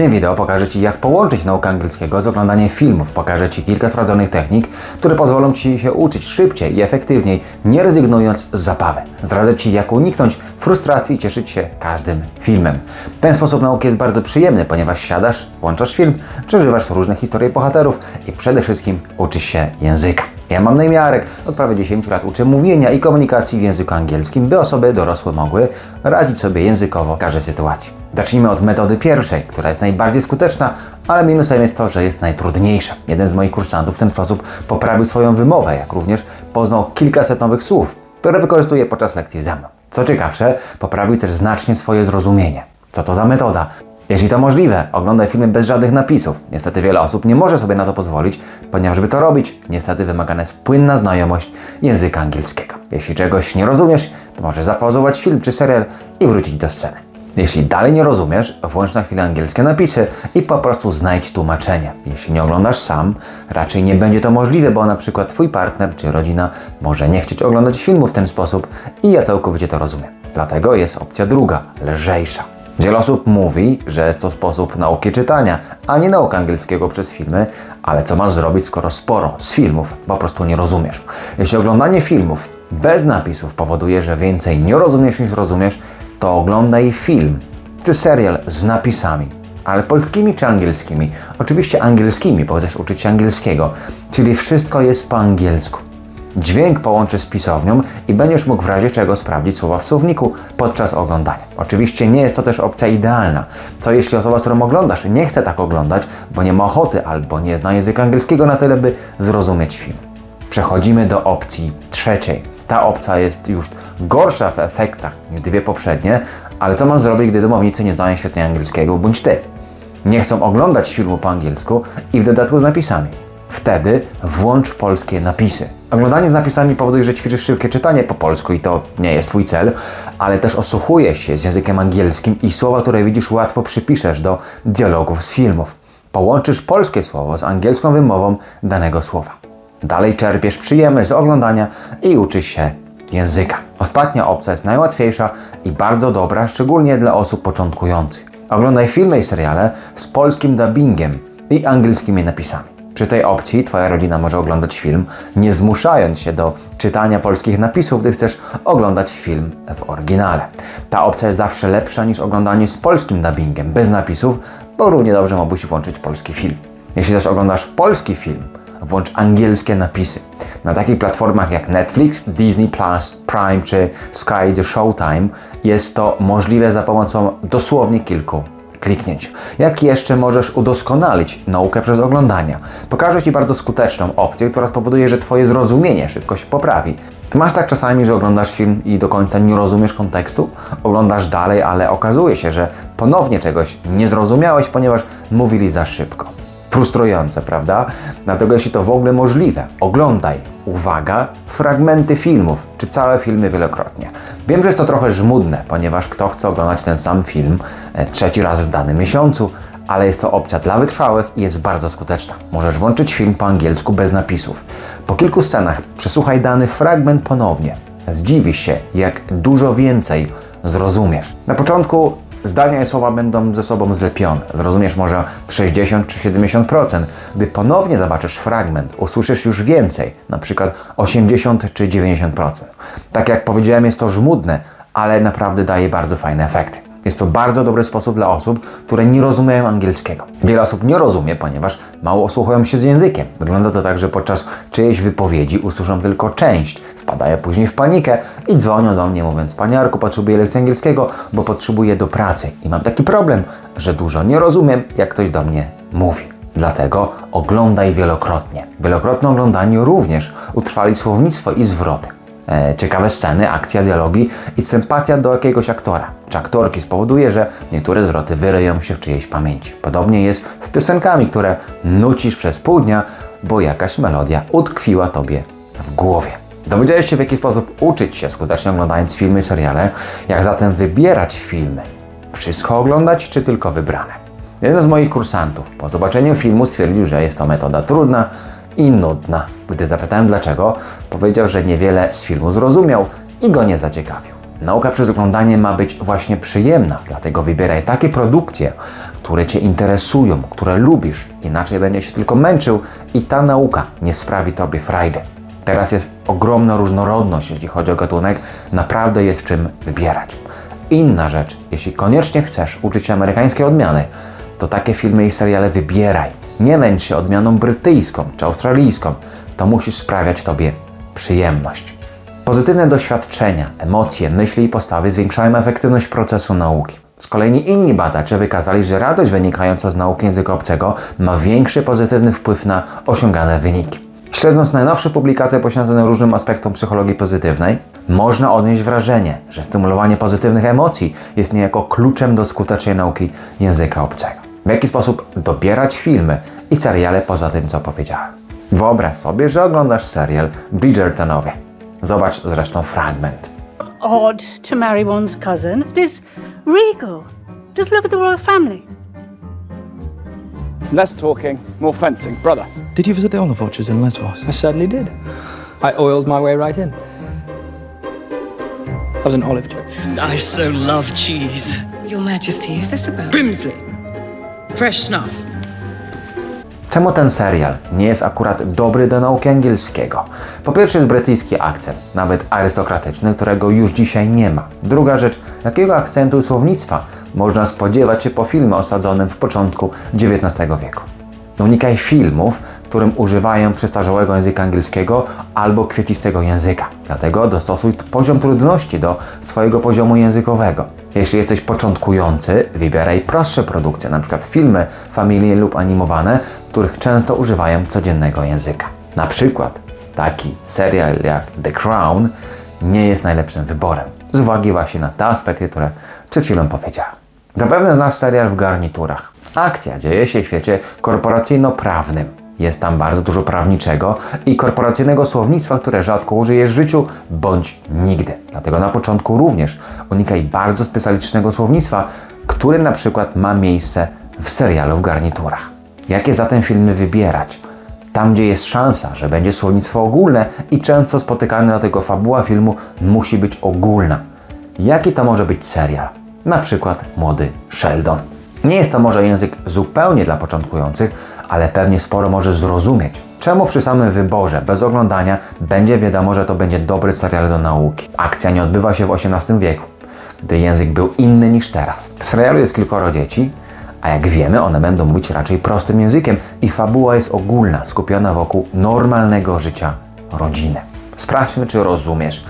tym wideo pokażę Ci, jak połączyć naukę angielskiego z oglądaniem filmów. Pokażę Ci kilka sprawdzonych technik, które pozwolą Ci się uczyć szybciej i efektywniej, nie rezygnując z zabawy. Zdradzę Ci, jak uniknąć frustracji i cieszyć się każdym filmem. Ten sposób nauki jest bardzo przyjemny, ponieważ siadasz, włączasz film, przeżywasz różne historie bohaterów i przede wszystkim uczysz się języka. Ja mam na imię Arek, od prawie 10 lat uczę mówienia i komunikacji w języku angielskim, by osoby dorosłe mogły radzić sobie językowo w każdej sytuacji. Zacznijmy od metody pierwszej, która jest najbardziej skuteczna, ale minusem jest to, że jest najtrudniejsza. Jeden z moich kursantów w ten sposób poprawił swoją wymowę, jak również poznał kilkaset nowych słów, które wykorzystuje podczas lekcji ze mną. Co ciekawsze, poprawił też znacznie swoje zrozumienie. Co to za metoda? Jeśli to możliwe, oglądaj filmy bez żadnych napisów. Niestety wiele osób nie może sobie na to pozwolić, ponieważ żeby to robić, niestety wymagana jest płynna znajomość języka angielskiego. Jeśli czegoś nie rozumiesz, to możesz zapauzować film czy serial i wrócić do sceny. Jeśli dalej nie rozumiesz, włącz na chwilę angielskie napisy i po prostu znajdź tłumaczenie. Jeśli nie oglądasz sam, raczej nie będzie to możliwe, bo na przykład Twój partner czy rodzina może nie chcieć oglądać filmu w ten sposób i ja całkowicie to rozumiem. Dlatego jest opcja druga, lżejsza. Wiele osób mówi, że jest to sposób nauki czytania, a nie nauki angielskiego przez filmy, ale co masz zrobić, skoro sporo z filmów po prostu nie rozumiesz? Jeśli oglądanie filmów bez napisów powoduje, że więcej nie rozumiesz niż rozumiesz, to oglądaj film czy serial z napisami, ale polskimi czy angielskimi? Oczywiście angielskimi, bo chcesz uczyć się angielskiego, czyli wszystko jest po angielsku. Dźwięk połączy z pisownią i będziesz mógł w razie czego sprawdzić słowa w słowniku podczas oglądania. Oczywiście nie jest to też opcja idealna. Co jeśli osoba, z którą oglądasz, nie chce tak oglądać, bo nie ma ochoty albo nie zna języka angielskiego na tyle, by zrozumieć film? Przechodzimy do opcji trzeciej. Ta opcja jest już gorsza w efektach niż dwie poprzednie, ale co mam zrobić, gdy domownicy nie znają świetnie angielskiego, bądź ty? Nie chcą oglądać filmu po angielsku i w dodatku z napisami. Wtedy włącz polskie napisy. Oglądanie z napisami powoduje, że ćwiczysz szybkie czytanie po polsku i to nie jest Twój cel, ale też osłuchujesz się z językiem angielskim i słowa, które widzisz, łatwo przypiszesz do dialogów z filmów. Połączysz polskie słowo z angielską wymową danego słowa. Dalej czerpiesz przyjemność z oglądania i uczysz się języka. Ostatnia opcja jest najłatwiejsza i bardzo dobra, szczególnie dla osób początkujących. Oglądaj filmy i seriale z polskim dubbingiem i angielskimi napisami. Przy tej opcji Twoja rodzina może oglądać film, nie zmuszając się do czytania polskich napisów, gdy chcesz oglądać film w oryginale. Ta opcja jest zawsze lepsza niż oglądanie z polskim dubbingiem, bez napisów, bo równie dobrze mógłbyś włączyć polski film. Jeśli też oglądasz polski film, włącz angielskie napisy. Na takich platformach jak Netflix, Disney Plus, Prime czy Sky The Showtime jest to możliwe za pomocą dosłownie kilku kliknięć. Jak jeszcze możesz udoskonalić naukę przez oglądanie? Pokażę Ci bardzo skuteczną opcję, która spowoduje, że Twoje zrozumienie szybko się poprawi. Masz tak czasami, że oglądasz film i do końca nie rozumiesz kontekstu? Oglądasz dalej, ale okazuje się, że ponownie czegoś nie zrozumiałeś, ponieważ mówili za szybko. Frustrujące, prawda? Dlatego jeśli to w ogóle możliwe, oglądaj, uwaga, fragmenty filmów, czy całe filmy wielokrotnie. Wiem, że jest to trochę żmudne, ponieważ kto chce oglądać ten sam film e, trzeci raz w danym miesiącu, ale jest to opcja dla wytrwałych i jest bardzo skuteczna. Możesz włączyć film po angielsku bez napisów. Po kilku scenach przesłuchaj dany fragment ponownie. Zdziwisz się, jak dużo więcej zrozumiesz. Na początku zdania i słowa będą ze sobą zlepione. Zrozumiesz może 60 czy 70%. Gdy ponownie zobaczysz fragment, usłyszysz już więcej, na przykład 80 czy 90%. Tak jak powiedziałem, jest to żmudne, ale naprawdę daje bardzo fajne efekty. Jest to bardzo dobry sposób dla osób, które nie rozumieją angielskiego. Wiele osób nie rozumie, ponieważ mało osłuchują się z językiem. Wygląda to tak, że podczas czyjejś wypowiedzi usłyszą tylko część, wpadają później w panikę i dzwonią do mnie mówiąc Paniarku, potrzebuję lekcji angielskiego, bo potrzebuję do pracy. I mam taki problem, że dużo nie rozumiem, jak ktoś do mnie mówi. Dlatego oglądaj wielokrotnie. Wielokrotne oglądanie również utrwali słownictwo i zwroty. E, ciekawe sceny, akcja, dialogi i sympatia do jakiegoś aktora czy aktorki spowoduje, że niektóre zwroty wyryją się w czyjejś pamięci. Podobnie jest z piosenkami, które nucisz przez pół dnia, bo jakaś melodia utkwiła Tobie w głowie. Dowiedziałeś się w jaki sposób uczyć się skutecznie oglądając filmy i seriale, jak zatem wybierać filmy. Wszystko oglądać, czy tylko wybrane? Jeden z moich kursantów po zobaczeniu filmu stwierdził, że jest to metoda trudna i nudna. Gdy zapytałem dlaczego, powiedział, że niewiele z filmu zrozumiał i go nie zaciekawił. Nauka przez oglądanie ma być właśnie przyjemna, dlatego wybieraj takie produkcje, które Cię interesują, które lubisz, inaczej będziesz się tylko męczył i ta nauka nie sprawi Tobie frajdy. Teraz jest ogromna różnorodność, jeśli chodzi o gatunek, naprawdę jest czym wybierać. Inna rzecz, jeśli koniecznie chcesz uczyć się amerykańskiej odmiany, to takie filmy i seriale wybieraj. Nie męcz się odmianą brytyjską czy australijską. To musi sprawiać Tobie przyjemność. Pozytywne doświadczenia, emocje, myśli i postawy zwiększają efektywność procesu nauki. Z kolei inni badacze wykazali, że radość wynikająca z nauki języka obcego ma większy pozytywny wpływ na osiągane wyniki. Śledząc najnowsze publikacje poświęcone różnym aspektom psychologii pozytywnej, można odnieść wrażenie, że stymulowanie pozytywnych emocji jest niejako kluczem do skutecznej nauki języka obcego. W jaki sposób dobierać filmy i seriale poza tym, co powiedziałem. Wyobraź sobie, że oglądasz serial Bridgertonowie. Zobacz zresztą fragment. odd to marry one's cousin. It is regal. Just look at the royal family. Less talking, more fencing. Brother. Did you visit the olive orchards in Lesbos? I certainly did. I oiled my way right in. That was an olive joke. I so love cheese. Your Majesty, is this about Brimsley? Fresh snuff. Czemu ten serial nie jest akurat dobry do nauki angielskiego? Po pierwsze jest brytyjski akcent, nawet arystokratyczny, którego już dzisiaj nie ma. Druga rzecz, jakiego akcentu słownictwa można spodziewać się po filmie osadzonym w początku XIX wieku. Unikaj filmów, w którym używają przestarzałego języka angielskiego albo kwiecistego języka. Dlatego dostosuj poziom trudności do swojego poziomu językowego. Jeśli jesteś początkujący, wybieraj prostsze produkcje, np. filmy familijne lub animowane, których często używają codziennego języka. Na przykład taki serial jak The Crown nie jest najlepszym wyborem, z uwagi właśnie na te aspekty, które przed chwilą powiedziałem. Zapewne znasz serial w garniturach. Akcja dzieje się w świecie korporacyjno-prawnym. Jest tam bardzo dużo prawniczego i korporacyjnego słownictwa, które rzadko użyjesz w życiu bądź nigdy. Dlatego na początku również unikaj bardzo specjalistycznego słownictwa, które na przykład ma miejsce w serialu w garniturach. Jakie zatem filmy wybierać? Tam, gdzie jest szansa, że będzie słownictwo ogólne i często spotykane dlatego fabuła filmu musi być ogólna. Jaki to może być serial? Na przykład Młody Sheldon. Nie jest to może język zupełnie dla początkujących, ale pewnie sporo może zrozumieć. Czemu przy samym wyborze, bez oglądania, będzie wiadomo, że to będzie dobry serial do nauki. Akcja nie odbywa się w XVIII wieku, gdy język był inny niż teraz. W serialu jest kilkoro dzieci, a jak wiemy, one będą mówić raczej prostym językiem i fabuła jest ogólna, skupiona wokół normalnego życia rodziny. Sprawdźmy, czy rozumiesz,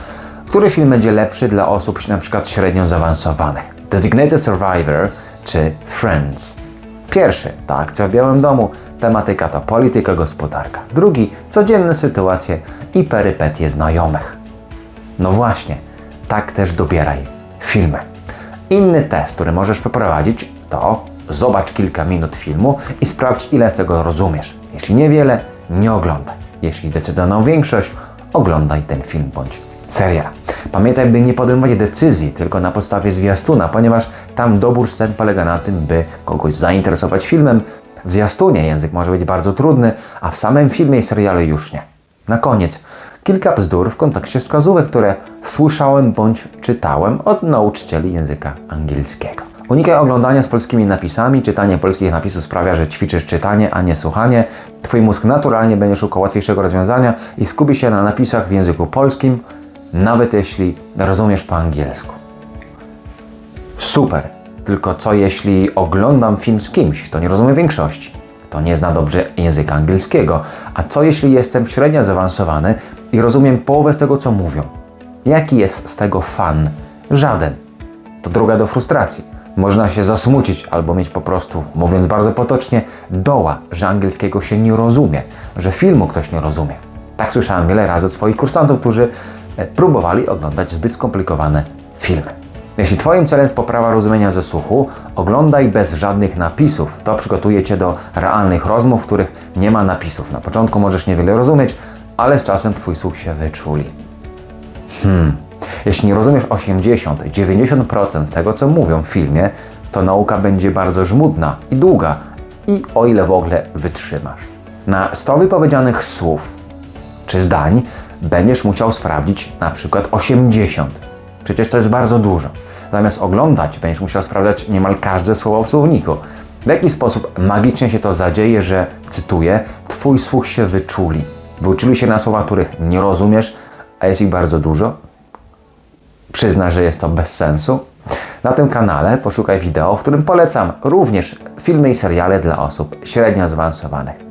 który film będzie lepszy dla osób przykład średnio zaawansowanych. Designated Survivor czy Friends. Pierwszy to akcja w Białym Domu, tematyka to polityka, gospodarka. Drugi codzienne sytuacje i perypetie znajomych. No właśnie, tak też dobieraj filmy. Inny test, który możesz przeprowadzić, to zobacz kilka minut filmu i sprawdź, ile z tego rozumiesz. Jeśli niewiele, nie oglądaj. Jeśli zdecydowaną większość, oglądaj ten film bądź serial. Pamiętaj, by nie podejmować decyzji tylko na podstawie zwiastuna, ponieważ tam dobór scen polega na tym, by kogoś zainteresować filmem. W zwiastunie język może być bardzo trudny, a w samym filmie i serialu już nie. Na koniec, kilka bzdur w kontekście wskazówek, które słyszałem bądź czytałem od nauczycieli języka angielskiego. Unikaj oglądania z polskimi napisami. Czytanie polskich napisów sprawia, że ćwiczysz czytanie, a nie słuchanie. Twój mózg naturalnie będzie szukał łatwiejszego rozwiązania i skupi się na napisach w języku polskim, nawet jeśli rozumiesz po angielsku. Super. Tylko co jeśli oglądam film z kimś, kto nie rozumie większości? Kto nie zna dobrze języka angielskiego? A co jeśli jestem średnio zaawansowany i rozumiem połowę z tego, co mówią? Jaki jest z tego fan? Żaden. To droga do frustracji. Można się zasmucić albo mieć po prostu, mówiąc bardzo potocznie, doła, że angielskiego się nie rozumie, że filmu ktoś nie rozumie. Tak słyszałem wiele razy od swoich kursantów, którzy e, próbowali oglądać zbyt skomplikowane filmy. Jeśli Twoim celem jest poprawa rozumienia ze słuchu, oglądaj bez żadnych napisów. To przygotuje Cię do realnych rozmów, w których nie ma napisów. Na początku możesz niewiele rozumieć, ale z czasem Twój słuch się wyczuli. Hmm. Jeśli nie rozumiesz 80-90% z tego, co mówią w filmie, to nauka będzie bardzo żmudna i długa, i o ile w ogóle wytrzymasz. Na 100 wypowiedzianych słów czy zdań będziesz musiał sprawdzić na przykład 80. Przecież to jest bardzo dużo. Zamiast oglądać, będziesz musiał sprawdzać niemal każde słowo w słowniku. W jaki sposób magicznie się to zadzieje, że, cytuję, Twój słuch się wyczuli. Wyuczyli się na słowa, których nie rozumiesz, a jest ich bardzo dużo? Przyzna, że jest to bez sensu? Na tym kanale poszukaj wideo, w którym polecam również filmy i seriale dla osób średnio zaawansowanych.